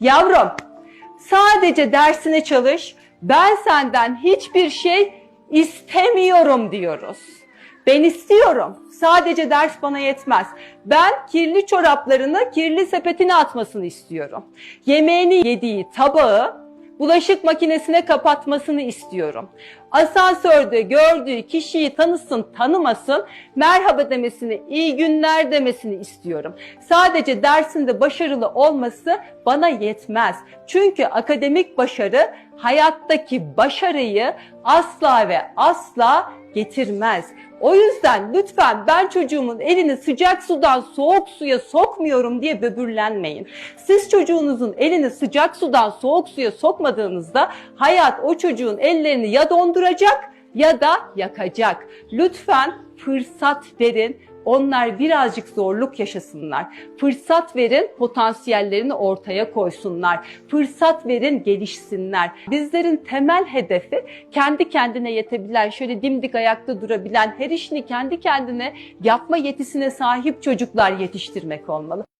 Yavrum, sadece dersine çalış. Ben senden hiçbir şey istemiyorum diyoruz. Ben istiyorum. Sadece ders bana yetmez. Ben kirli çoraplarını kirli sepetine atmasını istiyorum. Yemeğini yediği tabağı bulaşık makinesine kapatmasını istiyorum. Asansörde gördüğü kişiyi tanısın tanımasın merhaba demesini, iyi günler demesini istiyorum. Sadece dersinde başarılı olması bana yetmez. Çünkü akademik başarı hayattaki başarıyı asla ve asla getirmez. O yüzden lütfen ben çocuğumun elini sıcak sudan soğuk suya sokmuyorum diye böbürlenmeyin. Siz çocuğunuzun elini sıcak sudan soğuk suya sokmadığınızda hayat o çocuğun ellerini ya donduracak ya da yakacak. Lütfen fırsat verin. Onlar birazcık zorluk yaşasınlar. Fırsat verin, potansiyellerini ortaya koysunlar. Fırsat verin, gelişsinler. Bizlerin temel hedefi kendi kendine yetebilen, şöyle dimdik ayakta durabilen, her işini kendi kendine yapma yetisine sahip çocuklar yetiştirmek olmalı.